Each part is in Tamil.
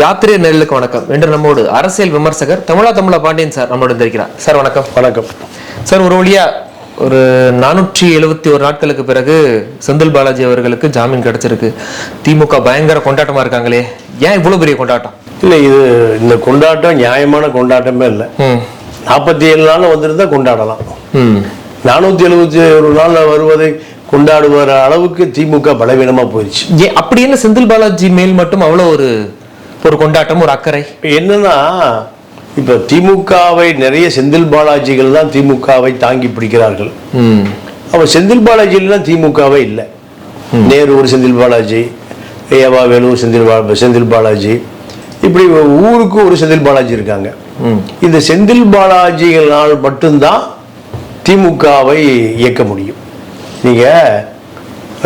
யாத்திரை நெல்லுக்கு வணக்கம். என்று நம்மோடு அரசியல் விமர்சகர் தமிழா தமிழா பாண்டியன் சார் நம்மோடு இருக்கிறார் சார் வணக்கம். வணக்கம். சார் ஒரு வழியா ஒரு நானூற்றி எழுபத்தி ஒரு நாட்களுக்கு பிறகு செந்தில் பாலாஜி அவர்களுக்கு ஜாமீன் கிடைச்சிருக்கு. திமுக பயங்கர கொண்டாட்டமா இருக்காங்களே. ஏன் இவ்வளவு பெரிய கொண்டாட்டம்? இல்லை இது இந்த கொண்டாட்டம் நியாயமான கொண்டாட்டமே இல்லை. நாற்பத்தி ஏழு நாள் வந்திருந்தா கொண்டாடலாம். நானூற்றி எழுபத்தி ஒரு நாளில் வருவதை கொண்டாடுகிற அளவுக்கு திமுக பலவீனமாக போயிடுச்சு. ஏன் அப்படி என்ன செந்தில் பாலாஜி மேல் மட்டும் அவ்வளோ ஒரு ஒரு கொண்டாட்டம் ஒரு அக்கறை. என்னன்னா இப்போ திமுகவை நிறைய செந்தில் பாலாஜிகள் தான் திமுகவை தாங்கி பிடிக்கிறார்கள். ம். அப்போ செந்தில் பாலாஜிலாம் திமுகவே இல்லை. நேரு ஒரு செந்தில் பாலாஜி ஏவா வேலு செந்தில் பா செந்தில் பாலாஜி இப்படி ஊருக்கு ஒரு செந்தில் பாலாஜி இருக்காங்க. இந்த செந்தில் பாலாஜிகளால் மட்டும்தான் திமுகவை இயக்க முடியும். நீங்க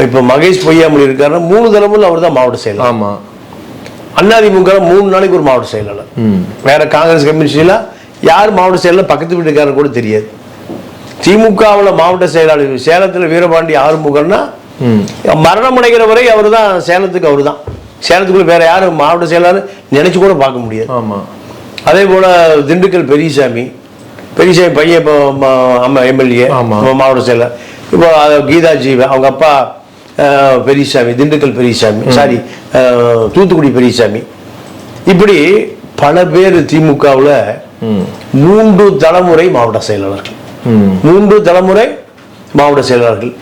இப்போ மகேஷ் பொய்யாமொழி இருக்காருன்னா மூணு தலைமுறை அவர் தான் மாவட்ட செயலர். ஆமா. அதிமுக மூணு நாளைக்கு ஒரு மாவட்ட செயலாளர். வேற காங்கிரஸ் கம்யூனிஸ்டில் யார் மாவட்ட செயலர் பக்கத்து வீட்டுக்காரர் கூட தெரியாது. திமுகவில் மாவட்ட செயலாளர் சேலத்தில் வீரபாண்டி ஆறுமுகம்னா ம். மரணம் அடைகிற வரை அவர் தான் சேலத்துக்கு அவர் தான் சேலத்துக்குள்ள வேற யாரும் மாவட்ட செயலாளர் நினைச்சு கூட பார்க்க முடியாது. அதே போல திண்டுக்கல் பெரியசாமி பெரியசாமி பையன் இப்போ அம்மா எம்எல்ஏ. மாவட்ட செயலர் இப்போ அது கீதா ஜீவ அவங்க அப்பா பெரியசாமி திண்டுக்கல் பெரியசாமி சாரி தூத்துக்குடி பெரியசாமி. இப்படி பல பேர் திமுகவில் மூன்று தலைமுறை மாவட்ட செயலாளர்கள். மூன்று தலைமுறை மாவட்ட செயலாளர்கள்.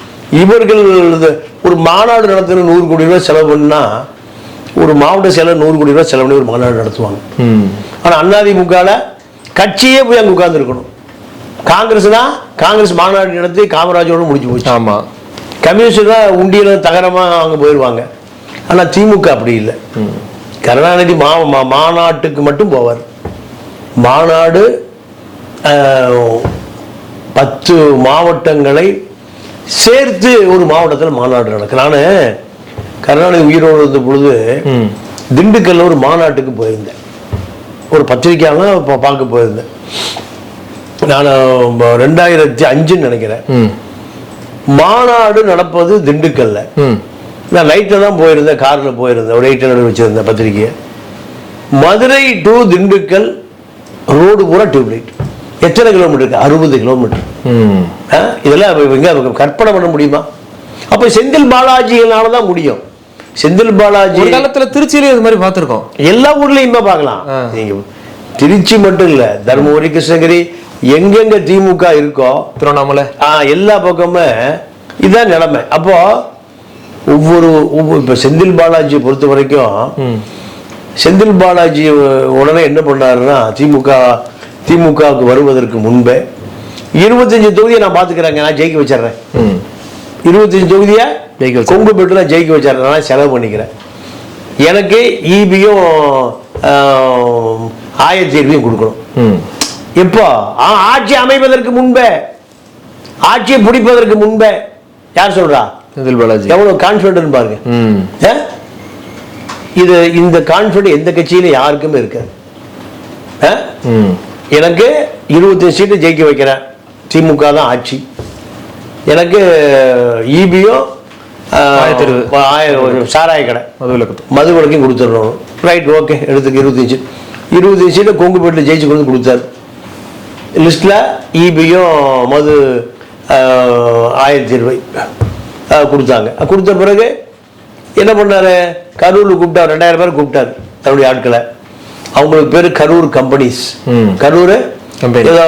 இவர்கள் ஒரு மாநாடு நடத்துகிற நூறு கோடி ரூபாய் செலவு பண்ணா ஒரு மாவட்ட செயலர் நூறு கோடி ரூபாய் செலவு பண்ணி ஒரு மாநாடு நடத்துவாங்க. ஆனால் அதிமுகவில் கட்சியே போய் அங்கே உட்கார்ந்துருக்கணும். காங்கிரஸ்னா காங்கிரஸ் மாநாடு நடத்தி காமராஜோட முடிஞ்சு போச்சு. ஆமா. கம்யூனிஸ்ட் தான் உண்டியல தகரமாக அங்கே போயிடுவாங்க. ஆனால் திமுக அப்படி இல்லை. கருணாநிதி மா மாநாட்டுக்கு மட்டும் போவார். மாநாடு பத்து மாவட்டங்களை சேர்த்து ஒரு மாவட்டத்தில் மாநாடு நடக்கும். நான் கருணாநிதி உயிரோடு இருந்த பொழுது திண்டுக்கல்ல ஒரு மாநாட்டுக்கு போயிருந்தேன். ஒரு பத்திரிக்கையாளர் பார்க்க போயிருந்தேன். நான் ரெண்டாயிரத்தி அஞ்சுன்னு நினைக்கிறேன். மாநாடு நடப்பது திண்டுக்கல்ல. நான் நைட்டில் தான் போயிருந்தேன் காரில் போயிருந்தேன் ஒரு எயிட் ஹண்ட்ரட் வச்சுருந்தேன் பத்திரிக்கையை. மதுரை டு திண்டுக்கல் ரோடு பூரா டியூப்லைட் எத்தனை கிலோமீட்டர் இருக்கு? அறுபது கிலோமீட்டர்? இதெல்லாம் இவங்க கற்பனை பண்ண முடியுமா? அப்போ செந்தில் பாலாஜினால தான் முடியும். செந்தில் பாலாஜி காலத்துல திருச்சியிலயும் இது மாதிரி பார்த்திருக்கோம். எல்லா ஊர்லயுமே பார்க்கலாம். ஆ. நீங்க திருச்சி மட்டும் இல்ல தருமபுரி கிருஷ்ணகிரி எங்கெங்க திமுக இருக்கோ திருவண்ணாமலை. ஆ, எல்லா பக்கமுமே இதான் நிலைமை. அப்போ ஒவ்வொரு ஒவ்வொரு இப்போ செந்தில் பாலாஜியை பொறுத்த வரைக்கும் செந்தில் பாலாஜி உடனே என்ன பண்ணாருன்னா திமுக திமுகவுக்கு வருவதற்கு முன்பே இருபத்தஞ்சு தொகுதியை நான் பார்த்துக்கிறேங்க நான் ஜெயிக்க வச்சிடுறேன். இருபத்தஞ்சு தொகுதியை ஜெயிக்க. கொங்கு பெட்டு நான் ஜெயிக்க வச்சிடுறேன். நான் செலவு பண்ணிக்கிறேன். எனக்கு ஈபியும் ஆயத்தீர்வையும் கொடுக்கணும். எப்போ? ஆ, ஆட்சி அமைப்பதற்கு முன்பே ஆட்சியை பிடிப்பதற்கு முன்பே யார் சொல்றா? செந்தில் பாலாஜி. எவ்வளவு கான்ஃபிடன்ட் பாருங்க? இது இந்த கான்ஃபிடன்ட் எந்த கட்சியில யாருக்குமே இருக்காது. எனக்கு இருபத்தஞ்சு சீட்டு ஜெயிக்க வைக்கிறேன். திமுக தான் ஆட்சி. எனக்கு ஈபியும் ஆயத்தீர்வு. சாராய கடை. மதுவிலக்கு மது விலக்கையும் கொடுத்துடணும் ரைட் ஓகே எடுத்துக்க இருபத்தஞ்சு இருபத்தஞ்சு சீட்டை கொங்கு பேட்டில் ஜெயிச்சு கொண்டு கொடுத்தாரு. லிஸ்ட்டில் ஈபியும் மது ஆயிரத்தி ரூபாய் கொடுத்தாங்க. கொடுத்த பிறகு என்ன பண்ணாரு? கரூரில் கூப்பிட்டார். ரெண்டாயிரம் பேர் கூப்பிட்டாரு தன்னுடைய ஆட்களை. அவங்களுக்கு பேர் கரூர் கம்பெனிஸ். கரூர். ஏதோ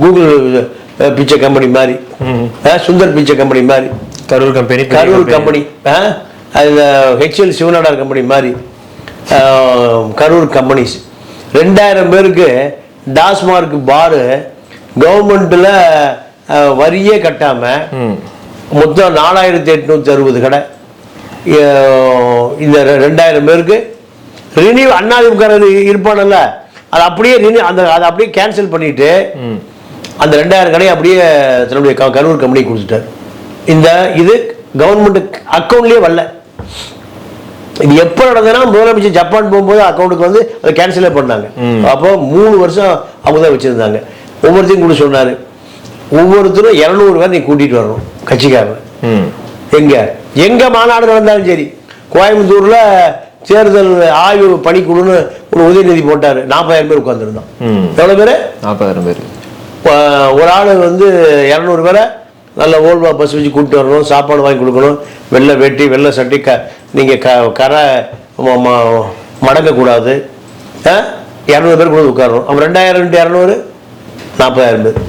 கூகுள் பிச்சை கம்பெனி மாதிரி. சுந்தர் பிச்சை கம்பெனி மாதிரி. Karur company Karur company. ஆ? அதுல ஹெச்எல் சிவநாடார் கம்பெனி மாதிரி. கரூர் கம்பெனிஸ். ரெண்டாயிரம் பேருக்கு டாஸ்மார்க் பாரு கவர்மெண்ட்டில் வரியே கட்டாமல் மொத்தம் நாலாயிரத்தி எட்நூற்றி அறுபது கடை. இந்த ரெண்டாயிரம் பேருக்கு. ரினியூ அண்ணாதிமுக இருப்பானல்ல. அது அப்படியே ரினியூ அந்த அதை அப்படியே கேன்சல் பண்ணிட்டு அந்த ரெண்டாயிரம் கடையை அப்படியே தன்னுடைய கரூர் கம்பெனி கொடுத்துட்டார். இந்த இது கவர்மெண்ட் அக்கௌண்ட்லயே வரல. இது எப்போ நடந்ததுன்னா முதலமைச்சர் ஜப்பான் போகும்போது அக்கௌண்ட்டுக்கு வந்து அதை கேன்சலே பண்ணாங்க. அப்போ மூணு வருஷம் அவங்க தான் வச்சிருந்தாங்க. ஒவ்வொருத்தையும் கூட சொன்னாரு ஒவ்வொருத்தரும் இரநூறு பேர் நீ கூட்டிட்டு வரணும் கட்சிக்காரங்க ம். எங்க? எங்க மாநாடு நடந்தாலும் சரி. கோயம்புத்தூர்ல தேர்தல் ஆய்வு பணிக்குழுன்னு ஒரு உதயநிதி போட்டார். நாற்பதாயிரம் பேர் உட்காந்துருந்தோம் எவ்வளோ பேர்? நாற்பதாயிரம் பேர். ஒரு ஆள் வந்து இரநூறு பேரை நல்ல ஓல்வா பஸ் வச்சு கூப்பிட்டு வரணும் சாப்பாடு வாங்கி கொடுக்கணும். வெள்ளை வெட்டி வெள்ளை சட்டி க நீங்கள் க கரை மடங்கக்கூடாது. ஆ? இரநூறு பேர் கூட உட்காரணும். அவன் ரெண்டாயிரம் ரெண்டு இரநூறு? நாற்பதாயிரம் பேர்.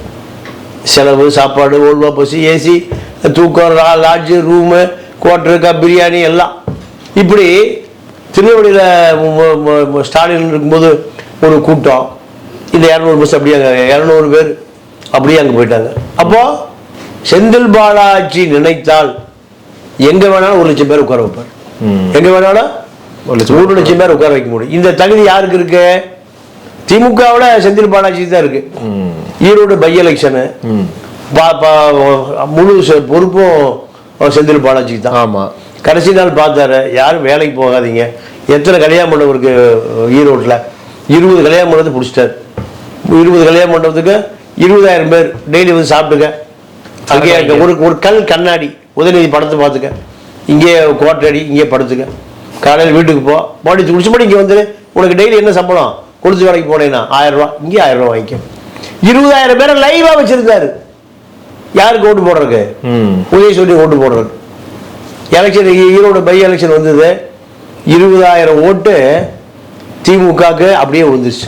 செலவு சாப்பாடு ஓல்வா பஸ் ஏசி தூக்கம் லா லாட்ஜு ரூமு குவார்டருக்கா பிரியாணி எல்லாம். இப்படி திருநெல்வேலியில் ஸ்டாலின் இருக்கும்போது ஒரு கூட்டம். இந்த இரநூறு பஸ் அப்படியே அங்கே இரநூறு பேர் அப்படியே அங்கே போயிட்டாங்க. அப்போது செந்தில் பாலாஜி நினைத்தால் எங்கே வேணாலும் ஒரு லட்சம் பேர் உட்கார வைப்பார். எங்கே வேணாலும் ஒரு லட்சம் ஒரு லட்சம் பேர் உட்கார வைக்க முடியும். இந்த தகுதி யாருக்கு இருக்கு? திமுகவில் செந்தில் பாலாஜி தான் இருக்கு. Erode by election. முழு பொறுப்பும் செந்தில் பாலாஜி தான். ஆமா. கடைசி நாள் பார்த்தாரு யாரும் வேலைக்கு போகாதீங்க. எத்தனை கல்யாண மண்டபம் ஈரோட்டில்? இருபது கல்யாண மண்டபத்தை பிடிச்சிட்டாரு. இருபது கல்யாண மண்டபத்துக்கு இருபதாயிரம் பேர் டெய்லி வந்து சாப்பிட்டுக்க அங்கேயே இருக்க ஒரு ஒரு கல் கண்ணாடி. உதயநிதி படத்தை பார்த்துக்க. இங்கே கோட்டடி இங்கே படுத்துக்க. காலையில் வீட்டுக்கு போ. பாடி குடிச்சு இங்கே வந்துடு உனக்கு டெய்லி என்ன சம்பளம்? குளிச்சு வேலைக்கு போனேன்னா ஆயிரம் ரூபா. இங்கே ஆயிரம் ரூபா வாங்கிக்க. இருபதாயிரம் பேரை லைவாக வச்சிருந்தாரு யாருக்கு ஓட்டு போடுறதுக்கு? ம். உதயசூரியன் ஓட்டு போடுறது எலெக்ஷன் ஈரோடு பை எலெக்ஷன் வந்தது. இருபதாயிரம் ஓட்டு திமுகக்கு அப்படியே விழுந்துருச்சு.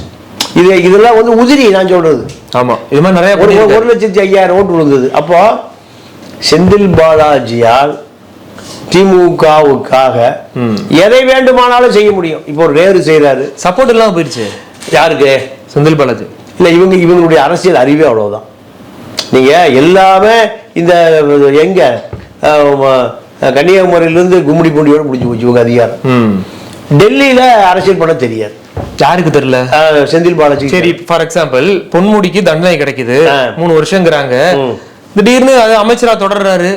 இது இதெல்லாம் வந்து உதிரி நான் சொல்றது. ஆமா இது மாதிரி நிறைய ஒரு. ஒரு லட்சத்தி ஐயாயிரம் ஓட்டு விழுந்தது. அப்போ செந்தில் பாலாஜியால் திமுகவுக்காக. எதை வேண்டுமானாலும் செய்ய முடியும். இப்போ ஒரு நேரு செய்றாரு. சப்போர்ட் இல்லாம போயிடுச்சு யாருக்கு? செந்தில் பாலாஜி. இல்லை இவங்க இவங்களுடைய அரசியல் அறிவே அவ்வளவுதான். நீங்க எல்லாமே இந்த எங்க கன்னியாகுமரியிலிருந்து கும்மிடி பூண்டியோட முடிஞ்சு போச்சு இவங்க அதிகாரம். ம். டெல்லியில அரசியல் பண்ண தெரியாது. யாருக்கு தெரியல? செந்தில் பாலாஜி சரி ஃபார் எக்ஸாம்பிள் பொன்முடிக்கு தண்டனை கிடைக்குது. மூணு வருஷங்கிறாங்க. திடீர்னு அது அமைச்சரா தொடர்றாரு.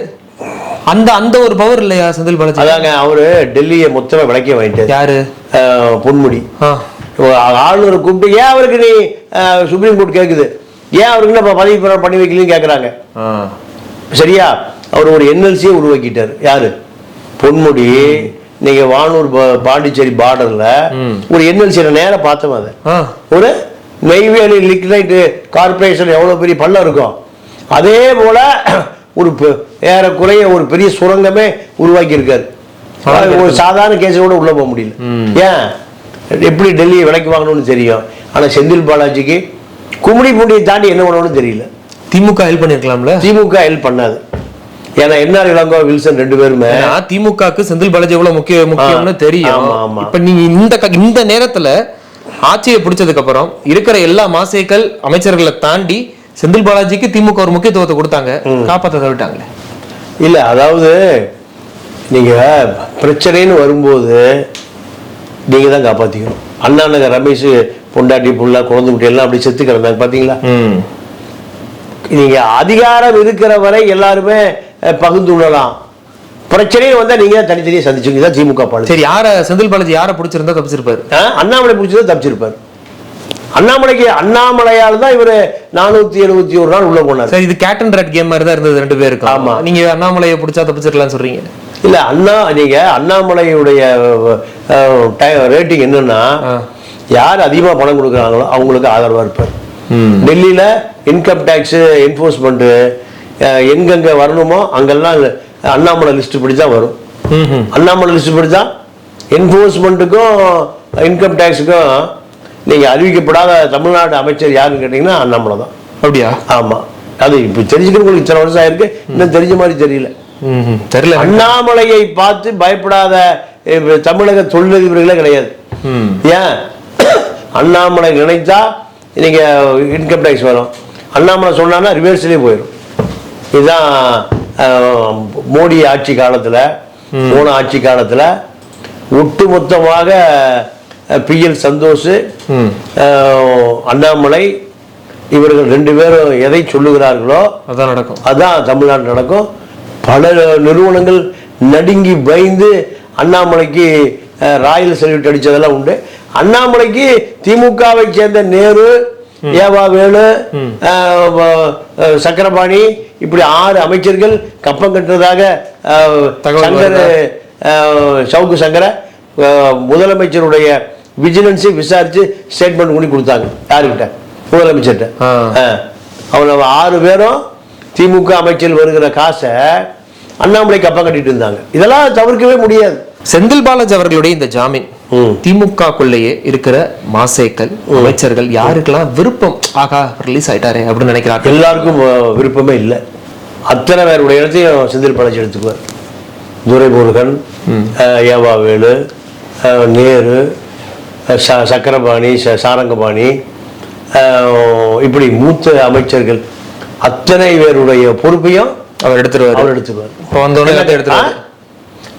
அந்த அந்த ஒரு பவர் இல்லையா செந்தில் பாலாஜி? அதாங்க அவரு டெல்லியை மொத்தமா விளக்கி வாங்கிட்டாரு. யாரு? பொன்முடி. ஆ. ஆளுநரை கூப்பிட்டு ஏன் அவருக்கு நீ சுப்ரீம் கோர்ட் கேக்குது? ஏன் அவருக்கு என்ன பதவி பிரமாணம் பண்ணி வைக்கலன்னு கேக்குறாங்க. ஆ. சரியா? அவர் ஒரு என்எல்சியை உருவாக்கிட்டார். யாரு? பொன்முடி. நீங்க வானூர் பாண்டிச்சேரி பார்டர்ல. ஒரு என்எல்சி நேரா பார்த்தோம் அதை. ஒரு நெய்வேலி லிக்னைட் கார்பரேஷன் எவ்வளவு பெரிய பள்ளம் இருக்கும். அதே போல ஒரு ஏறக்குறைய ஒரு பெரிய சுரங்கமே உருவாக்கி இருக்காரு ஒரு சாதாரண கேஸை கூட உள்ள போக முடியல. ஏன்? எப்படி டெல்லியை விலைக்கு வாங்கணும்னு தெரியும். ஆனா செந்தில் பாலாஜிக்கு கும்மிடி பூண்டியை தாண்டி என்ன பண்ணணும்னு தெரியல. திமுக ஹெல்ப் பண்ணிருக்கலாம்ல? திமுக ஹெல்ப் பண்ணாது. ஏன்னா என்ஆர் இளங்கோ வில்சன் ரெண்டு பேருமே. திமுகக்கு செந்தில் பாலாஜி எவ்வளவு முக்கிய முக்கியம்னு தெரியும். இப்ப நீங்க இந்த இந்த நேரத்துல ஆட்சியை பிடிச்சதுக்கு அப்புறம் இருக்கிற எல்லா மாசேக்கள் அமைச்சர்களை தாண்டி செந்தில் பாலாஜிக்கு திமுக ஒரு முக்கியத்துவத்தை கொடுத்தாங்க. காப்பாத்த தவிட்டாங்களே. இல்ல அதாவது நீங்க பிரச்சனைன்னு வரும்போது நீங்க தான் காப்பாத்திக்கணும். அண்ணா நகர் ரமேஷ் பொண்டாட்டி புள்ள குழந்தை குட்டி எல்லாம் அப்படி செத்து கிடந்தாங்க பாத்தீங்களா? நீங்க அதிகாரம் இருக்கிற வரை எல்லாருமே பகிர்ந்து கொள்ளலாம். பிரச்சனைன்னு வந்தா நீங்க தனித்தனியா சந்திச்சுங்க தான் திமுக பாலிசி சரி யார செந்தில் பாலாஜி யார பிடிச்சிருந்தா தப்பிச்சிருப்பாரு? அண்ணாமலை பிடிச்சதை தப்பிச்சிருப்பார். அண்ணாமலைக்கு அண்ணாமலையால் தான் இவரு நானூத்தி எழுபத்தி ஒரு நாள் உள்ள போனார். சரி இது கேட் அண்ட் ரேட் கேம் மாதிரி தான் இருந்தது ரெண்டு பேருக்கும். ஆமா. நீங்க அண்ணாமலையை பிடிச்சா தப்பிச்சிடலாம் சொல்றீங்க. இல்ல அண்ணா நீங்க அண்ணாமலையுடைய ரேட்டிங் என்னன்னா. யார் அதிகமா பணம் கொடுக்குறாங்களோ அவங்களுக்கு ஆதரவா இருப்பார். டெல்லியில இன்கம் டேக்ஸ் என்ஃபோர்ஸ்மெண்ட் எங்கெங்க வரணுமோ அங்கெல்லாம் அண்ணாமலை லிஸ்ட் படி தான் வரும். அண்ணாமலை லிஸ்ட் படி தான் என்ஃபோர்ஸ்மெண்ட்டுக்கும் இன்கம் டேக்ஸுக்கும் நீங்க அறிவிக்கப்படாத தமிழ்நாடு அமைச்சர் யாருன்னு கேட்டீங்கன்னா அண்ணாமலை தான். அப்படியா? ஆமா. அது இப்போ தெரிஞ்சுக்கிறவங்களுக்கு இத்தனை வருஷம் ஆயிருக்கு. இன்னும் தெரிஞ்ச மாதிரி தெரியல. தெரியல அண்ணாமலையை பார்த்து பயப்படாத தமிழக தொழிலதிபர்களே கிடையாது. ம். ஏன்? அண்ணாமலை நினைத்தா நீங்க இன்கம் டேக்ஸ் வரும். அண்ணாமலை சொன்னான்னா ரிவர்ஸ்லேயே போயிடும் இதுதான் மோடி ஆட்சி காலத்துல போன ஆட்சி காலத்துல ஒட்டுமொத்தமாக பிஎல் சந்தோஷ் ம். அஹ், அண்ணாமலை இவர்கள் ரெண்டு பேரும் எதை சொல்லுகிறார்களோ அதான் நடக்கும். அதான் தமிழ்நாடு நடக்கும். பல நிறுவனங்கள் நடுங்கி பயந்து அண்ணாமலைக்கு ராயல் சல்யூட் அடிச்சதெல்லாம் உண்டு. அண்ணாமலைக்கு திமுகவை சேர்ந்த நேரு ஏவா வேலு சக்கரபாணி இப்படி ஆறு அமைச்சர்கள் கப்பம் கட்டுறதாக சங்கர் சவுக்கு சங்கர முதலமைச்சருடைய விஜிலன்ஸை விசாரிச்சு ஸ்டேட்மெண்ட் பண்ணி கொடுத்தாங்க. யாருக்கிட்ட? முதலமைச்சர்கிட்ட. அவங்க ஆறு பேரும் திமுக அமைச்சர் வருகிற காசை அண்ணாமலைக்கு அப்பா கட்டிட்டு இருந்தாங்க. இதெல்லாம் தவிர்க்கவே முடியாது. செந்தில் பாலாஜி அவர்களுடைய இந்த ஜாமீன். திமுகக்குள்ளேயே இருக்கிற மாசேக்கள் அமைச்சர்கள் யாருக்கெல்லாம் விருப்பம் ஆகா ரிலீஸ் ஆயிட்டாரே அப்படின்னு நினைக்கிறார்கள்? எல்லாருக்கும் விருப்பமே இல்லை. அத்தனை பேருடைய இடத்தையும் செந்தில் பாலாஜி எடுத்துக்குவார். துரைமுருகன் அஹ், ஏவா வேலு அஹ், நேரு ச சக்கரபாணி ச சாரங்கபாணி இப்படி மூத்த அமைச்சர்கள் அத்தனை பேருடைய பொறுப்பையும் அவர் எடுத்துருவாரு. அவர் எடுத்துக்குவார். இப்போ எடுத்துருவாரு. ஆ?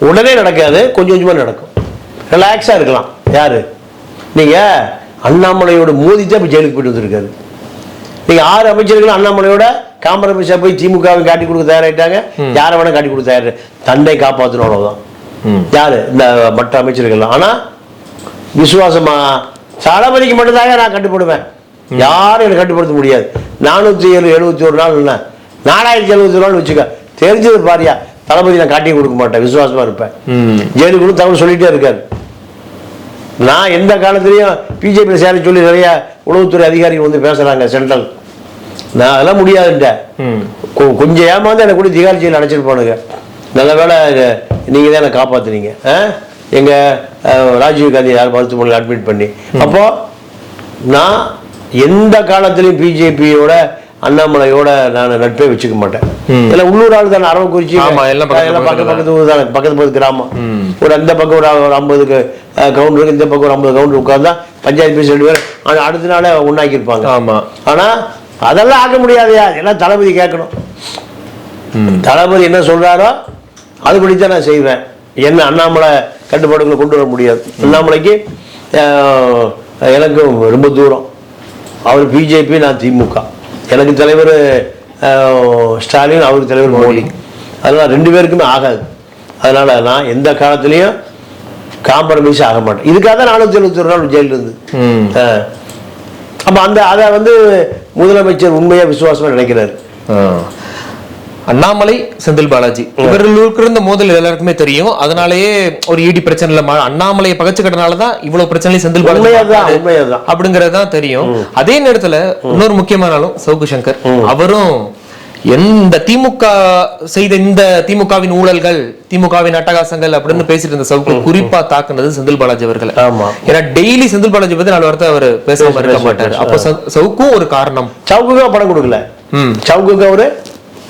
உடனே நடக்காது கொஞ்சம் கொஞ்சமா நடக்கும். ரிலாக்ஸா இருக்கலாம். யாரு? நீங்க அண்ணாமலையோட மோதி தான் இப்ப ஜெயிலுக்கு போயிட்டு வந்திருக்காரு. நீங்க ஆறு அமைச்சர்கள் அண்ணாமலையோட காம்ப்ரமைஸா போய் திமுகவை காட்டி கொடுக்க தயாராயிட்டாங்க. யாரை வேணா காட்டி கொடுக்க தயார். தண்டை காப்பாற்றணும் அவ்வளவுதான். ம். யாரு? இந்த மற்ற அமைச்சர்கள் ஆனா விசுவாசமா? தளபதிக்கு மட்டும்தாங்க நான் கட்டுப்படுவேன். யாரும் எனக்கு கட்டுப்படுத்த முடியாது. நானூத்தி ஏழு எழுபத்தி ஒரு நாள் என்ன? நாலாயிரத்தி எழுபத்தி ஒரு நாள் வச்சுக்க. தெரிஞ்சது பாரியா. தளபதி நான் காட்டி கொடுக்க மாட்டேன். விசுவாசமா இருப்பேன். ஜெயிலுக்குள்ள தகவல் சொல்லிட்டே இருக்காரு. நான் எந்த காலத்துலயும் பிஜேபியில் சேர சொல்லி நிறைய உளவுத்துறை அதிகாரிகள் வந்து பேசுறாங்க சென்ட்ரல் நான் அதெல்லாம் முடியாதுன்ட்டேன் கொஞ்சம் ஏமாந்து என்னை கூட திகார் ஜெயில் அடைச்சிருப்பானுங்க நல்ல வேளை நீங்க தான் என்னை காப்பாத்துனீங்க. ஆ? எங்க அஹ், ராஜீவ் காந்தி யார் மருத்துவமனையில் அட்மிட் பண்ணி. அப்போ நான் எந்த காலத்திலையும் பிஜேபியோட அண்ணாமலையோட நான் நட்பே வச்சுக்க மாட்டேன். எல்லாம் உள்ளூர் ஆள் தானே அரவக்குறிச்சி ஆமா, எல்லாம் பக்கத்து பக்கத்து ஊர் தானே பக்கத்து பக்கத்து கிராமம். ஒரு அந்த பக்கம் ஒரு ஒரு ஐம்பதுக்கு கவுண்டருக்கு இந்த பக்கம் ஒரு ஐம்பது கவுண்டர் உட்கார்ந்தா பஞ்சாயத்து பேசி ரெண்டு பேர் ஆனா அடுத்த நாளே ஒன்னாக்கியிருப்பாங்க ஆமா. ஆனா அதெல்லாம் ஆக்க முடியாதுயா எல்லாம் தளபதி கேட்கணும். தளபதி என்ன சொல்றாரோ அதுபடித்தான் நான் செய்வேன். என்ன அண்ணாமலை கட்டுப்பாடுகளை கொண்டு வர முடியாது. அண்ணாமலைக்கு எனக்கு ரொம்ப தூரம். அவர் பிஜேபி நான் திமுக. எனக்கு தலைவர் ஸ்டாலின் அவருக்கு தலைவர் மோடி. அதனால ரெண்டு பேருக்குமே ஆகாது. அதனால நான் எந்த காலத்துலயும் காம்ப்ரமைஸ் ஆக மாட்டேன். இதுக்காக தான் நானூற்றி எழுபத்தி ஒரு நாள் ஜெயிலில் இருந்து. ம். அப்ப அந்த அதை வந்து முதலமைச்சர் உண்மையா விசுவாசமா நினைக்கிறாரு. அண்ணாமலை செந்தில் பாலாஜி. இவர்களுக்கு இருந்த மோதல் எல்லாருக்குமே தெரியும். அதனாலேயே ஒரு ஈடி பிரச்சனை இல்ல ம- அண்ணாமலையை பகச்சுக்கிட்டனால தான் இவ்வளவு பிரச்சனை செந்தில் பாலாஜி. அப்படிங்கறது தான் தெரியும். அதே நேரத்துல இன்னொரு முக்கியமான ஆளும் சவுக்கு சங்கர். அவரும் எந்த திமுக செய்த இந்த திமுகவின் ஊழல்கள் திமுகவின் அட்டகாசங்கள் அப்படின்னு பேசிட்டு இருந்த சவுக்கு குறிப்பா தாக்குனது செந்தில் பாலாஜி அவர்களை. ஆமா. ஏன்னா டெய்லி செந்தில் பாலாஜி பத்தி நாலு வார்த்தை அவர் பேச மாட்டாரு. அப்ப சவு- சவுக்கும் ஒரு காரணம். சவுக்குக்கு பணம் கொடுக்கல. ம். சவுக்குக்கு அவரு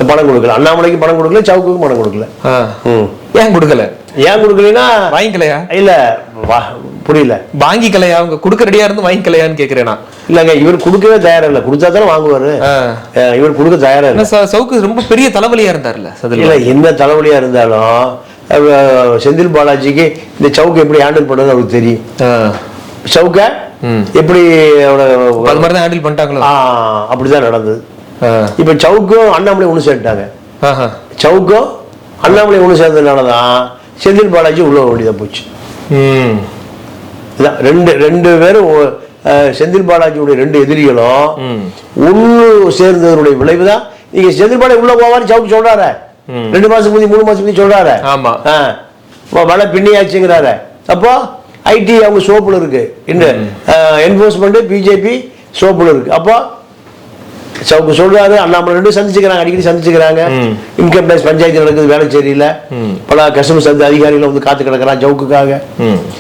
பணம் கொடுக்கல. அண்ணாமலைக்கு பணம் கொடுக்கல சவுக்குக்கு பணம் கொடுக்கல. ஏன் கொடுக்கல? ஏன் கொடுக்கலைன்னா வாங்கிக்கலையா? இல்ல புரியல. வாங்கிக்கலையா? அவங்க கொடுக்க ரெடியா இருந்து வாங்கிக்கலையான்னு கேக்குறேன் இல்லங்க இவர் கொடுக்கவே தயாரா இல்ல கொடுத்தா தானே வாங்குவாரு. இவர் கொடுக்க தயாரா இல்ல. சவுக்கு ரொம்ப பெரிய தலைவலியா இருந்தார்ல இல்ல என்ன தலைவலியா இருந்தாலும் செந்தில் பாலாஜிக்கு இந்த சவுக்கு எப்படி ஹேண்டில் பண்ணுறது அவருக்கு தெரியும். சவுக்க. எப்படி அது மாதிரி தான் ஹேண்டில் பண்ணிட்டாங்களோ? அப்படிதான் நடந்தது. இப்ப சவுக்கும் அண்ணாமலை ஒண்ணு சேர்ந்துட்டாங்க. சவுக்கும் அண்ணாமலை ஒண்ணு சேர்ந்ததுனால தான் செந்தில் பாலாஜி உள்ள வேண்டியதா போச்சு. ம். இதான் ரெண்டு ரெண்டு பேரும் செந்தில் பாலாஜியுடைய ரெண்டு எதிரிகளும். ஒண்ணு சேர்ந்ததனுடைய விளைவு தான் நீங்க செந்தில் பாலாஜி உள்ள போவான்னு சவுக்கு சொல்றாரு. ரெண்டு மாசம் முந்தி மூணு மாசம் முந்தி சொல்றாரு. ஆமா. வலை பின்னியாச்சுங்கிறாரு. அப்போ ஐடி அவங்க சோப்புல இருக்கு. இந்த என்போர்ஸ்மெண்ட் பிஜேபி சோப்புல இருக்கு. அப்போ சவுக்கு சொல்றாரு அண்ணாமலை ரெண்டு சந்திச்சுக்கிறாங்க அடிக்கடி சந்திச்சுக்கிறாங்க. இன்கம் டேக்ஸ் பஞ்சாயத்து நடக்குது வேலைச்சேரியில. பல கஸ்டமர் சந்தை அதிகாரிகள் வந்து காத்து கிடக்குறான் சவுக்குக்காக.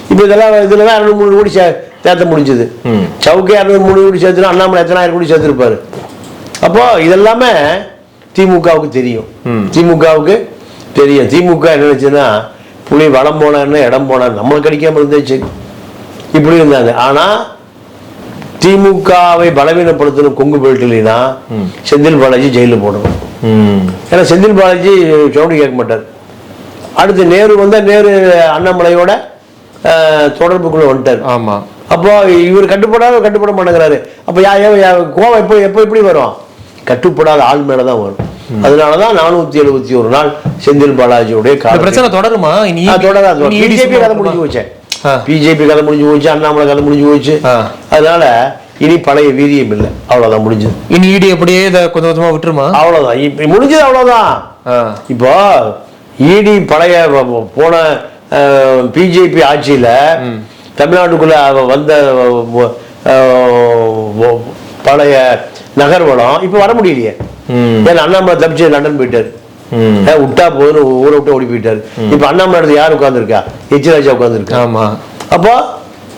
இப்போ இதெல்லாம் இதுல தான் இரநூறு மூணு கோடி சே- தேத்த முடிஞ்சது. சவுக்கே இரநூறு மூணு கோடி சேர்த்துனா அண்ணாமலை எத்தனாயிரம் கோடி சேர்த்துருப்பாரு அப்போ இதெல்லாமே திமுகவுக்கு தெரியும். திமுகவுக்கு தெரியும் திமுக என்ன நினைச்சுன்னா புலி வளம் போனான்னு இடம் போனான்னு நம்மளுக்கு அடிக்காம இருந்தே சரி இப்படி இருந்தாங்க ஆனா திமுகவை பலவீனப்படுத்தணும் கொங்கு பெல்ட்லாம் செந்தில் பாலாஜி ஜெயிலில் போடணும். ஏன்னா செந்தில் பாலாஜி சவுண்டு கேட்க மாட்டார். அடுத்து நேரு வந்தா நேரு அண்ணாமலையோட தொடர்புக்குள்ள வந்துட்டார். ஆமா. அப்போ இவர் கட்டுப்படாத கட்டுப்பட மாட்டேங்கிறாரு. அப்போ யா கோவம் எப்போ எப்போ எப்படி வரும்? கட்டுப்படாத ஆள் மேல தான் வரும் அதனாலதான் நானூத்தி எழுபத்தி ஒரு நாள் செந்தில் பாலாஜியுடைய பிரச்சனை தொடருமா? ED பிஜேபி சும்மா முடிஞ்சு போச்சே. ஆ. பிஜேபி கதை முடிஞ்சு போச்சு அண்ணாமலை கதை முடிஞ்சு போச்சு. அதனால இனி பழைய வீரியம் இல்லை. அவ்வளவுதான் முடிஞ்சது. இனி ஈடி அப்படியே இதை கொஞ்சம் கொஞ்சமா விட்டுருமா? அவ்வளவுதான். இப்ப முடிஞ்சது அவ்வளவுதான். ஆ. இப்போ இடி பழைய போன பிஜேபி ஆட்சியில தமிழ்நாட்டுக்குள்ள வந்த பழைய நகர்வலம் இப்ப வர முடியலையே. ம். ஏன்னா அண்ணாமலை தப்பிச்சு லண்டன் போயிட்டாரு. விட்டா போதுன்னு ஊரை விட்டு ஓடி போயிட்டாரு. இப்ப அண்ணாமலை இடத்துல யார் உட்காந்துருக்கா எச் ராஜா உட்காந்துருக்கா ஆமா. அப்போ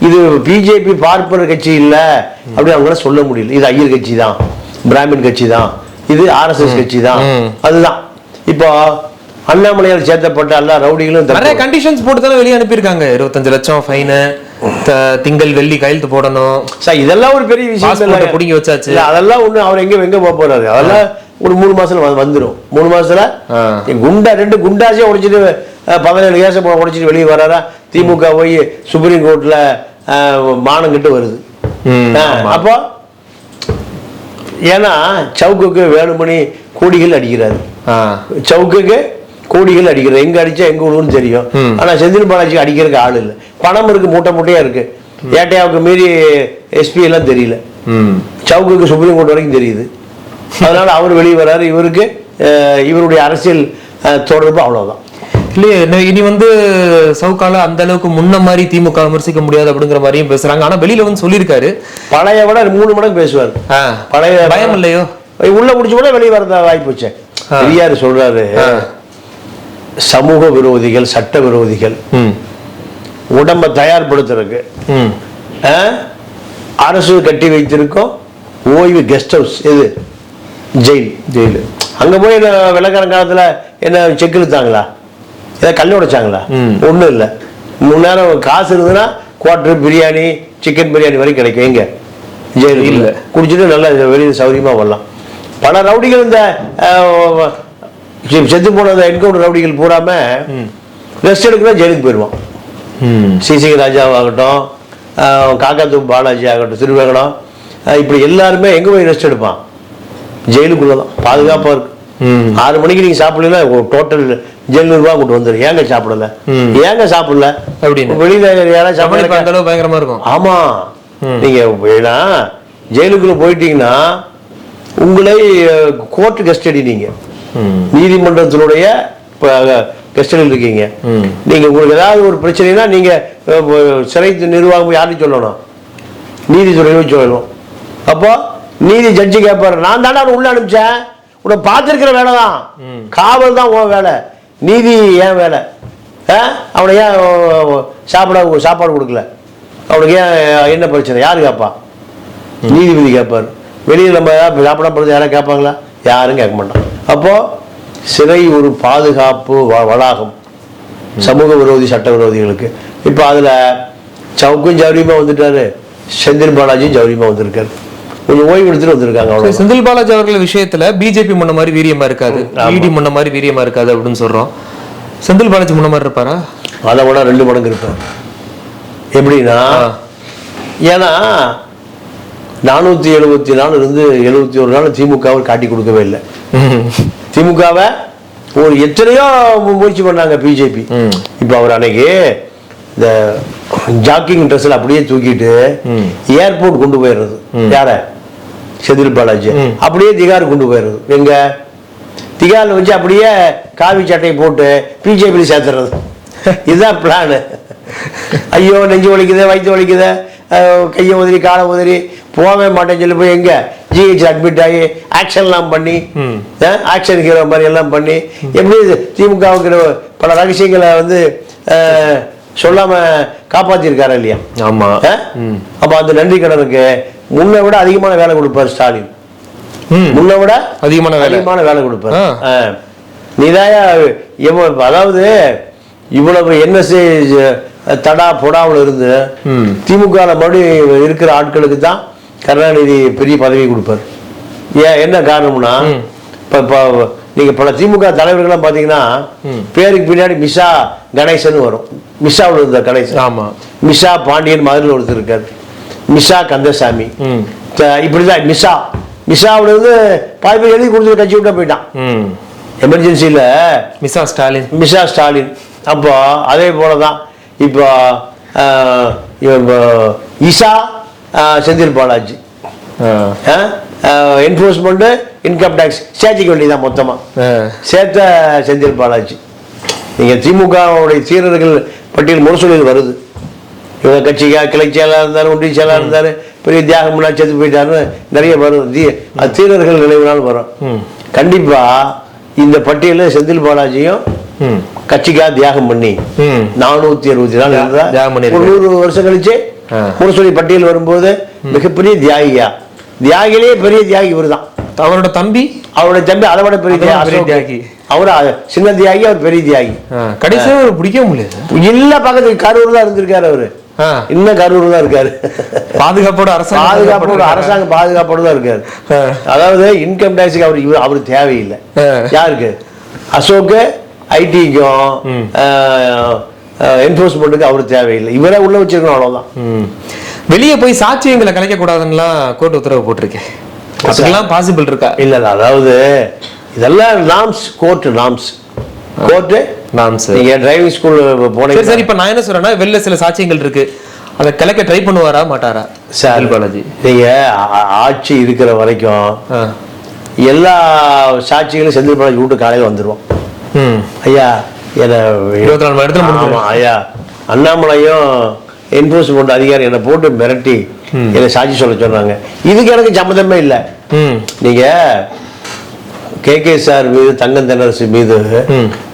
இது பிஜேபி பார்ப்பனர் கட்சி இல்ல அப்படி அவங்களால சொல்ல முடியல. இது ஐயர் கட்சி தான் பிராமின் கட்சி தான் இது ஆர்எஸ்எஸ் கட்சி தான். அதுதான். இப்போ அண்ணாமலையால் சேர்த்தப்பட்ட எல்லா ரவுடிகளும். நிறைய கண்டிஷன்ஸ் போட்டு தானே வெளியே அனுப்பியிருக்காங்க. இருபத்தஞ்சு லட்சம் ஃபைனு திங்கள் வெள்ளி கையெழுத்து போடணும். சார் இதெல்லாம் ஒரு பெரிய விஷயம் புடுங்கி வச்சாச்சு. அதெல்லாம் ஒண்ணு அவர் எங்க எங்க போக போறாரு? அதெல்லாம் ஒரு மூணு மாசத்துல வந்து- வந்துரும். மூணு மாசத்துல ஆ. குண்டா ரெண்டு குண்டாசே உடைச்சிட்டு பதினேழு கேச உடைச்சிட்டு வெளியே வராரா? திமுக போய் சுப்ரீம் கோர்ட்ல மானம் கிட்டு வருது. அப்போ ஏன்னா சவுக்குக்கு வேலுமணி கோடிகள் அடிக்கிறாரு. சவுக்குக்கு கோடிகள் அடிக்கிறார். எங்க அடிச்சா எங்க விழுவுன்னு தெரியும். ஆனா செந்தில் பாலாஜிக்கு அடிக்கிறதுக்கு ஆள் இல்லை. பணம் இருக்கு மூட்டை மூட்டையா இருக்கு. ஏட்டையாவுக்கு மீறி எஸ்பி எல்லாம் தெரியல. சவுக்குக்கு சுப்ரீம் கோர்ட் வரைக்கும் தெரியுது. அதனால அவர் வெளியே வராரு இவருக்கு இவருடைய அரசியல் தொடர்பு அவ்வளவுதான் இல்லையே இனி வந்து சவுக்கால அந்த அளவுக்கு முன்ன மாதிரி திமுக விமர்சிக்க முடியாது அப்படிங்கிற மாதிரியும் பேசுறாங்க ஆனா வெளியில வந்து சொல்லியிருக்காரு பழைய விட மூணு மடங்கு பேசுவார். பழைய பயம் இல்லையோ உள்ள முடிச்ச கூட வெளியே வரத வாய்ப்பு வச்சேன். பெரியார் சொல்றாரு. சமூக விரோதிகள் சட்ட விரோதிகள். உடம்ப தயார்படுத்துறதுக்கு? அரசு கட்டி வைத்திருக்கோம் ஓய்வு கெஸ்ட் ஹவுஸ் எது ஜெயில். ஜெயிலு. அங்க போய் என்ன வெள்ளக்காரன் காலத்துல என்ன செக் இழுத்தாங்களா? ஏதாவது கல் உடைச்சாங்களா? ம். ஒண்ணும் இல்ல. மூணு நேரம் காசு இருந்ததுன்னா குவார்டர் பிரியாணி சிக்கன் பிரியாணி வரைக்கும் கிடைக்கும். எங்க? ஜெயில் இல்ல. குடிச்சிட்டு நல்லா வெளியே சௌரியமா வரலாம். பல ரவுடிகள் இந்த செத்து போன என்கவுண்டர் ரவுடிகள் பூராம ரெஸ்ட் எடுக்கணும் ஜெயிலுக்கு போயிடுவான் ம். சிசிக ராஜாவாகட்டும் காக்காத்தூர் பாலாஜி ஆகட்டும் திருவேங்கடம் ஆஹ் இப்படி எல்லாருமே எங்க போய் ரெஸ்ட் எடுப்பான்? ஜெயிலுக்குள்ள தான். பாதுகாப்பா இருக்கு. ம். ஆறு மணிக்கு நீங்க சாப்பிடலாம் டோட்டல் ஜெயில் ரூபா கொண்டு வந்துரு. ஏங்க சாப்பிடல. ஏங்க சாப்பிடல? அப்படின்னு. வெளியில யாராவது சாப்பிட பயங்கரமா இருக்கும். ஆமா. நீங்க ஏன்னா ஜெயிலுக்குள்ள போயிட்டீங்கன்னா உங்களை கோர்ட் கஸ்டடி நீங்க. நீதிமன்றத்தினுடைய கஸ்டடியில் இருக்கீங்க. நீங்க உங்களுக்கு ஏதாவது ஒரு பிரச்சனைனா நீங்க சிறை நிர்வாகம் யாருக்கு சொல்லணும். நீதித்துறையிலும் சொல்லணும். அப்போ நீதி ஜட்ஜி கேட்பாரு நான் தானே அவனை உள்ள அனுப்பிச்சேன். உன்னை பார்த்துருக்கிற வேலை தான். காவல் தான் உன் வேலை. நீதி ஏன் வேலை? அவனை ஏன் சாப்பிட சாப்பாடு கொடுக்கல? அவனுக்கு ஏன் என்ன பிரச்சனை? யாரு கேட்பா நீதிபதி கேட்பார் வெளியில் நம்ம ஏதாவது சாப்பிடாம போகிறது யாரும் கேட்பாங்களா யாரும் கேட்க மாட்டான். அப்போ சிறை ஒரு பாதுகாப்பு வ- வளாகம். சமூக விரோதி சட்ட விரோதிகளுக்கு. இப்போ அதில் சவுக்கும் ஜவுரியமாக வந்துட்டாரு. செந்தில் பாலாஜியும் ஜவுரியமாக வந்திருக்காரு. கொஞ்சம் ஓய்வு எடுத்துட்டு வந்திருக்காங்க அவ்வளோ செந்தில் பாலாஜி அவர்கள் விஷயத்துல பிஜேபி முன்ன மாதிரி வீரியமா இருக்காது. இடி முன்ன மாதிரி வீரியமா இருக்காது அப்படின்னு சொல்றோம். செந்தில் பாலாஜி முன்ன மாதிரி இருப்பாரா? அதை விட ரெண்டு மடங்கு இருப்பார். எப்படின்னா. ஏன்னா நானூற்றி எழுபத்தி நாலு இருந்து எழுபத்தி ஒரு நாள் திமுகவை காட்டி கொடுக்கவே இல்லை. திமுகவை ஒரு எத்தனையோ முயற்சி பண்ணாங்க பிஜேபி. இப்போ அவர் அன்னைக்கு இந்த ஜாக்கிங் ட்ரெஸ்ல அப்படியே தூக்கிட்டு. ஏர்போர்ட் கொண்டு போயிடுறது. யார? செந்தில் பாலாஜி. அப்படியே திகார் கொண்டு போயிடுறது எங்க திகாரில் வச்சு அப்படியே காவி சட்டையை போட்டு பிஜேபி சேர்த்துறது. இதுதான் பிளானு ஐயோ நெஞ்சு வலிக்குது வயிற்று வலிக்குது. கையை உதறி காலை உதறி போகவே மாட்டேன்னு சொல்லி போய் எங்க ஜிஹெச் அட்மிட் ஆகி ஆக்ஷன்லாம் பண்ணி. ஆக்ஷன் ஹீரோ மாதிரி எல்லாம் பண்ணி எப்படி திமுகவுக்கு பல ரகசியங்களை வந்து சொல்லாம காப்பாத்திருக்காரு இல்லையா ஆமா அஹ்? அப்ப அந்த நன்றி கடனுக்கு முன்னை விட அதிகமான வேலை கொடுப்பார் ஸ்டாலின். முன்னை விட அதிகமான வேலை அதிகமான வேலை கொடுப்பார். நீதாயா அதாவது இவ்வளவு என்எஸ்ஏ தடா பொடாவில் இருந்து. திமுக மறுபடியும் இருக்கிற ஆட்களுக்கு தான் கருணாநிதி பெரிய பதவி கொடுப்பார் ஏன் என்ன காரணம்னா. இப்ப இப்போ நீங்க பல திமுக தலைவர்கள்லாம் பாத்தீங்கன்னா ம். பேருக்கு பின்னாடி மிஷா கணேசன் வரும் மிஷாவில் இருந்த கணேசன். ஆமா. மிஷா பாண்டியன் மதுரையில் ஒருத்தர் இருக்கார். மிஷா கந்தசாமி. இப்படிதான் மிஷா. மிஷாவுல இருந்து பாதி பேர் எழுதி கொடுத்து கட்சி விட்டா போயிட்டான். ம். எமர்ஜென்சியில் மிஸ்ஸா ஸ்டாலின். மிஷா ஸ்டாலின். அப்போ அதே போல தான் இப்போ ஆஹ், Senthil Balaji. Enforcement income tax சேர்த்திக்க வேண்டியதான் மொத்தமாக. சேர்த்த செந்தில் பாலாஜி. நீங்கள் திமுகவுடைய சீரர்கள் பட்டியல் முரசொலியில் வருது இவங்க கட்சிக்கா கிளை செயலாளர் இருந்தார் ஒன்றிய செயலாளர் இருந்தார் பெரிய தியாகம் பண்ணா செத்து போயிட்டாருன்னு நிறைய வரும் தீ அது தீரர்கள் நினைவுனாலும் வரும் ம். கண்டிப்பா இந்த பட்டியலில் செந்தில் பாலாஜியும் ம். கட்சிக்காக தியாகம் பண்ணி. நானூத்தி அறுபத்தி நாலு இருந்தா தியாகம் ஒரு பண்ணியிருக்காரு. நூறு வருஷம் கழிச்சு. முரசொலி பட்டியல் வரும்போது மிகப்பெரிய தியாகியா தியாகிலே பெரிய தியாகி இவர்தான் அவரோட தம்பி அவருடைய தம்பி அதை விட பெரிய. தியாகி. அவர் சின்ன தியாகி அவர் பெரிய தியாகி ஆ, கடைசியா ஒரு பிடிக்க முடியாது. இல்ல பக்கத்துக்கு கரூர் தான் இருந்திருக்காரு அவரு. இன்னும் கரூர் தான் இருக்காரு. பாதுகாப்போட அரசாங்கம் பாதுகாப்போட அரசாங்க பாதுகாப்போட தான் இருக்காரு. அதாவது இன்கம் டேக்ஸுக்கு அவர் இவர் அவர் தேவையில்லை. யாருக்கு? அசோக்கு ஐடிக்கும் என்போர்ஸ்மெண்ட்டுக்கு அவர் தேவையில்லை. இவரே உள்ள வச்சிருக்கணும் அவ்வளவுதான். வெளிய போய் சாட்சியங்களை கலைக்க கூடாதுன்னுலாம் கோர்ட் உத்தரவு போட்டிருக்கேன் அதுக்கெல்லாம் பாசிபிள் இருக்கா? இல்ல அதாவது இதெல்லாம் நாம்ஸ் கோர்ட் நாம்ஸ் கோர்ட் நாம் சார் நீங்க டிரைவிங் ஸ்கூல் போனீங்க. சரி இப்ப நான் என்ன சொல்றேன்னா வெளில சில சாட்சியங்கள் இருக்கு. அதை கலைக்க ட்ரை பண்ணுவாரா மாட்டாரா? சார் பாலாஜி. நீங்க ஆ- ஆட்சி இருக்கிற வரைக்கும். எல்லா சாட்சிகளும் செந்தில் பாலாஜி வீட்டு காலையில வந்துருவோம். ம். ஐயா என்ன இருபத்தி நாலு மணி நேரத்துல முடிஞ்சிடும். ஐயா. அண்ணாமலையும் என்போர்ஸ்மெண்ட் அதிகாரி என்னை போட்டு மிரட்டி என்னை சாட்சி சொல்ல சொன்னாங்க. இதுக்கு எனக்கு சம்மந்தமே இல்லை. ம். நீங்க கே கே சார் மீது தங்கம் தென்னரசு மீது.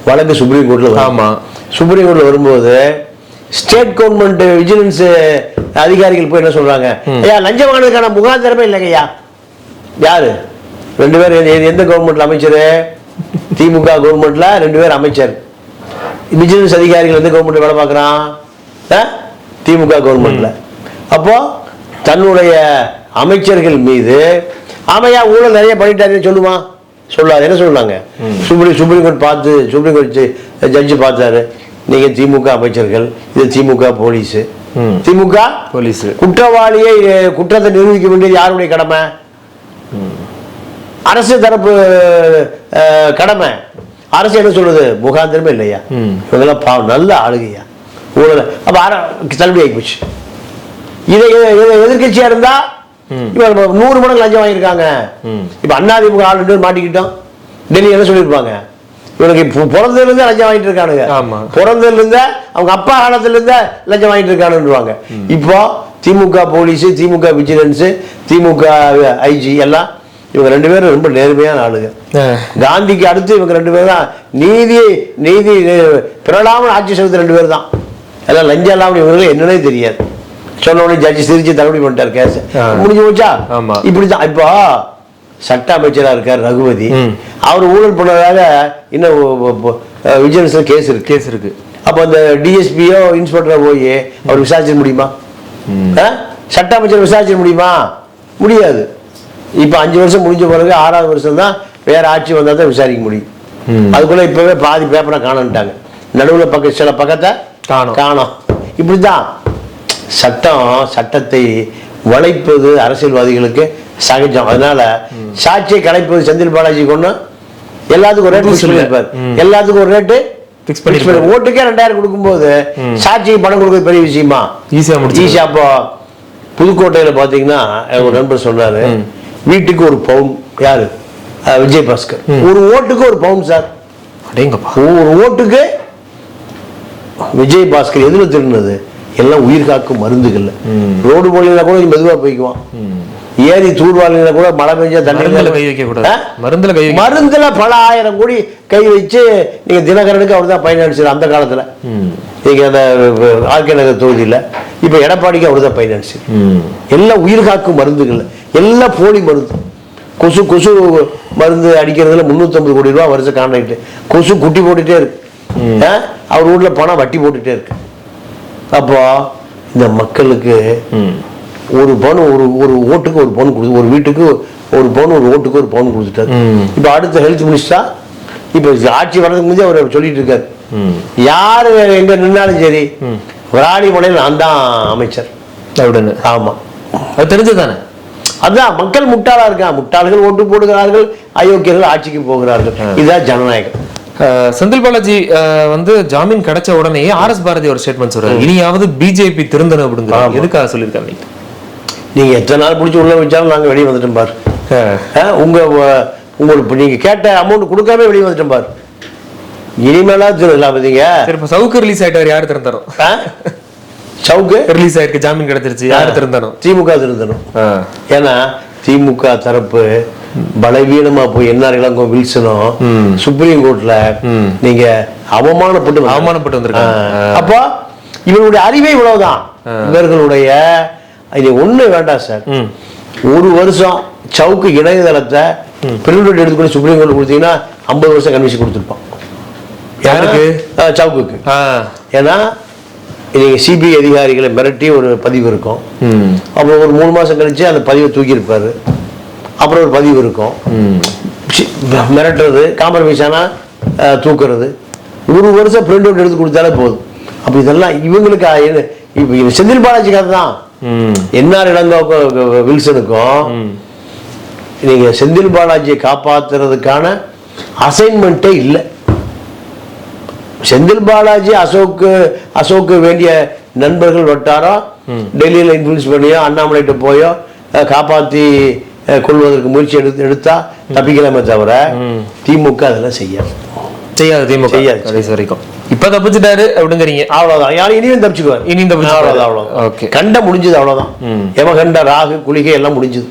வழக்கு சுப்ரீம் கோர்ட்ல வரும். ஆமா. சுப்ரீம் கோர்ட்ல வரும்போது ஸ்டேட் கவர்மெண்ட் விஜிலன்ஸ் அதிகாரிகள் போய் என்ன சொல்றாங்க? ஐயா லஞ்சம் வாங்கினதுக்கான முகாந்திரமே இல்லைங்க ஐயா. யாரு? ரெண்டு பேர் எந்த- கவர்மெண்ட்ல அமைச்சர்? திமுக கவர்மெண்ட்ல ரெண்டு பேர் அமைச்சர். விஜிலன்ஸ் அதிகாரிகள் எந்த கவர்மெண்ட்ல வேலை பார்க்கறான்? திமுக கவர்மெண்ட்ல அப்போ தன்னுடைய அமைச்சர்கள் மீது ஆமையா ஊழல் நிறைய பண்ணிட்டாருன்னு சொல்லுமா? சொல்லாது. என்ன சொன்னாங்க? சுப்ரீம் சுப்ரீம் கோர்ட் பார்த்து சுப்ரீம் கோர்ட் ஜட்ஜி பார்த்தாரு. நீங்க திமுக அமைச்சர்கள் இது திமுக போலீஸ். திமுக போலீஸ். குற்றவாளியை குற்றத்தை நிரூபிக்க வேண்டியது யாருடைய கடமை? அரசு தரப்பு கடமை. அரசு என்ன சொல்லுது? முகாந்திரமே இல்லையா. இவங்கெல்லாம் பாவம் நல்ல ஆளுகையா ஊழல அப்ப தள்ளுபடி ஆகி போச்சு. இதை இதை- இதை நம்ம நூறு மடங்கு லஞ்சம் வாங்கியிருக்காங்க. இப்ப அண்ணாதிமுக ஆள் ரெண்டு பேர் மாட்டிக்கிட்டோம். டெல்லி என்ன சொல்லியிருப்பாங்க? இவனுக்கு இப்போ பிறந்ததுல இருந்தே லஞ்சம் வாங்கிட்டு இருக்கானுங்க. பிறந்ததுல இருந்தே அவங்க அப்பா காலத்துல இருந்தே லஞ்சம் வாங்கிட்டு இருக்கானுன்றாங்க இப்போ DMK police DMK vigilance DMK IG எல்லாம் இவங்க ரெண்டு பேரும் ரொம்ப நேர்மையான ஆளுங்க. காந்திக்கு அடுத்து இவங்க ரெண்டு பேரும் தான். நீதி நீதி அஹ், பிறழாமல் ஆட்சி செலுத்த ரெண்டு பேர் தான். எல்லாம் லஞ்சம் இல்லாமல் இவங்களுக்கு என்னன்னே தெரியாது. சொன்ன உடனே ஜட்ஜி சிரிச்சு தள்ளுபடி பண்ணிட்டார் கேஸ். முடிஞ்சு போச்சா? ஆமா. இப்படிதான் இப்போ சட்ட அமைச்சரா இருக்கார் ரகுபதி. அவர் ஊழல் பண்ணதாக இன்னும் விஜிலன்ஸ்ல கேஸ் இருக்கு. கேஸ் இருக்கு. அப்போ அந்த டிஎஸ்பியோ இன்ஸ்பெக்டரோ போய் அவர் விசாரிச்சிட முடியுமா? சட்ட அமைச்சர் விசாரிச்சிட முடியுமா? முடியாது. இப்போ அஞ்சு வருஷம் முடிஞ்ச பிறகு ஆறாவது வருஷம் தான் வேற ஆட்சி வந்தால் தான் விசாரிக்க முடியும். அதுக்குள்ள இப்பவே பாதி பேப்பரை காணன்ட்டாங்க நடுவில் பக்க சில பக்கத்தை காணோம். காணோம். இப்படிதான் சட்டம் சட்டத்தை வளைப்பது அரசியல்வாதிகளுக்கு சகஜம் அதனால சாட்சியை கலைப்பது செந்தில் பாலாஜி கொண்டு எல்லாத்துக்கும் ஒரு ரேட் புதுசு ஃபிக்ஸ் இல்ல. பண்ணிருப்பார் ம். எல்லாத்துக்கும் ஒரு ரேட்டு. ஓட்டுக்கே ரெண்டாயிரம் கொடுக்கும்போது சாட்சிக்கு பணம் கொடுக்கறது பெரிய விஷயமா? ஈஸியா ஈஸியா அப்போ புதுக்கோட்டையில பாத்தீங்கன்னா ஒரு நண்பர் சொன்னாரு. வீட்டுக்கு ஒரு பவுன் யாரு? விஜய் பாஸ்கர் ஒரு ஓட்டுக்கு ஒரு பவுன் சார். ஒரு ஓட்டுக்கு விஜய் பாஸ்கர் எதுல திருடினது எல்லாம் உயிர் காக்கும் மருந்துகள்ல. ரோடு போலினா கூட நீ மெதுவா போய்க்குவான். ஏரி தூர்வாளினா கூட மழை பெஞ்சா மருந்துல கை வைக்க கூடாது? மருந்துல கை வைக்க மருந்துல பல ஆயிரம் கோடி கை வச்சு நீங்க தினகரனுக்கு அவர் தான் பைனான்சியர் அந்த காலத்துல. நீங்க அந்த ஆர்கே நகர் தொகுதியில. இப்ப எடப்பாடிக்கு அவர் தான் ம். எல்லாம் உயிர் காக்கும் மருந்துகள் எல்லாம் போலி மருந்து. கொசு கொசு மருந்து அடிக்கிறதுல 350 கோடி ரூபாய் வருஷம் கான்ட்ராக்ட் கொசு குட்டி போட்டுட்டே இருக்கு? அவர் வீட்ல பணம் வட்டி போட்டுட்டே இருக்கு. அப்போ இந்த மக்களுக்கு. ஒரு பவுன் ஒரு ஒரு ஓட்டுக்கு ஒரு பவுன் கொடுத்து ஒரு வீட்டுக்கு ஒரு பவுன் ஒரு ஓட்டுக்கு ஒரு பவுன் கொடுத்துட்டாரு. இப்போ அடுத்த ஹெல்த் மினிஸ்டரா இப்போ ஆட்சி வர்றதுக்கு முந்தைய அவர் சொல்லிட்டு இருக்காரு. யாரு எங்க நின்னாலும் சரி விராலிமலையில் நான் தான் அமைச்சர். அப்படின்னு ஆமா. அது தெரிஞ்சதானே? அதான் மக்கள் முட்டாளா இருக்கான் முட்டாள்கள் ஓட்டு போடுகிறார்கள் அயோக்கியர்கள் ஆட்சிக்கு போகிறார்கள். இதுதான் ஜனநாயகம். செந்தில் பாலாஜி வந்து ஜாமீன் கிடைச்ச உடனே ஆர் எஸ் பாரதி ஒரு ஸ்டேட்மெண்ட் சொல்றாரு இனியாவது பிஜேபி திருந்தணும் அப்படிங்கிறாங்க எதுக்காக சொல்லியிருக்காங்க? நீங்க? எத்தனை நாள் பிடிச்சி உள்ள வச்சாலும் நாங்க வெளியே வந்துட்டோம் பாரு. உங்க உங்களுக்கு நீங்க கேட்ட அமௌண்ட் கொடுக்காம வெளியே வந்துட்டோம் பாரு. இனிமேலா சொல்லலாம் பார்த்தீங்க சரி இப்ப சவுக்கு ரிலீஸ் ஆயிட்டாரு யாரு திறந்தாரோ? சவுக்கு? ரிலீஸ் ஆயிருக்கு ஜாமீன் கிடைச்சிருச்சு யாரு திறந்தாரோ திமுக திருந்தணும். ஏன்னா திமுக தரப்பு பலவீனமா போய் என்ன இளங்கோ வில்சனும் சுப்ரீம் கோர்ட்ல நீங்க அவமானப்பட்டு. அவமானப்பட்டு வந்திருக்காங்க. அப்போ இவங்களுடைய அறிவே இவ்வளவுதான் இவர்களுடைய இது ஒண்ணு வேண்டாம் சார். ஒரு வருஷம் சவுக்கு இணையதளத்தை பிரிண்ட் எடுத்துக்கொண்டு சுப்ரீம் கோர்ட் கொடுத்தீங்கன்னா ஐம்பது வருஷம் கன்விஷன் கொடுத்துருப்பான் யாருக்கு? சவுக்குக்கு. ஏன்னா நீங்க சிபிஐ அதிகாரிகளை மிரட்டி ஒரு பதிவு இருக்கும். அப்புறம் ஒரு மூணு மாசம் கழிச்சு அந்த பதிவை தூக்கியிருப்பாரு அப்புறம் ஒரு பதிவு இருக்கும். மிரட்டுறது காம்ப்ரமைஸ் ஆனா அஹ், தூக்குறது ஒரு வருஷம் பிரிண்ட் அவுட் எடுத்து கொடுத்தாலே போதும். அப்ப இதெல்லாம் இவங்களுக்கு இப்ப செந்தில் பாலாஜி கதை தான். என்ஆர் இளங்கோக்கும் வில்சனுக்கும் நீங்க செந்தில் பாலாஜியை காப்பாத்துறதுக்கான அசைன்மெண்ட்டே இல்லை. செந்தில் பாலாஜி அசோக்கு அசோக்கு வேண்டிய நண்பர்கள் வட்டாரம் டெல்லியில் இன்ஃப்ளூயன்ஸ் பண்ணியோ அண்ணாமலைகிட்ட போயோ அஹ், கொள்வதற்கு முயற்சி எடுத்து எடுத்தா தப்பிக்கலாமே தவிர திமுக அதெல்லாம் செய்யாது. செய்யாது திமுக. செய்யாது. கடைசி வரைக்கும். இப்ப தப்பிச்சிட்டாரு அப்படிங்கிறீங்க. அவ்வளவுதான். யாரும் இனியும் தப்பிச்சுக்குவார். இனியும் தப்பிச்சுக்குவாரு. அவ்வளவுதான் அவ்வளவுதான். Okay. கண்ட முடிஞ்சது அவ்வளவுதான். எமகண்ட ராகு குளிகை எல்லாம் முடிஞ்சது.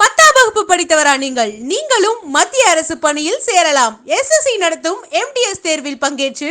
பத்தாம் வகுப்பு படித்தவரா நீங்கள்? நீங்களும் மத்திய அரசு பணியில் சேரலாம். எஸ்எஸ்சி நடத்தும் எம்டிஎஸ் தேர்வில் பங்கேற்று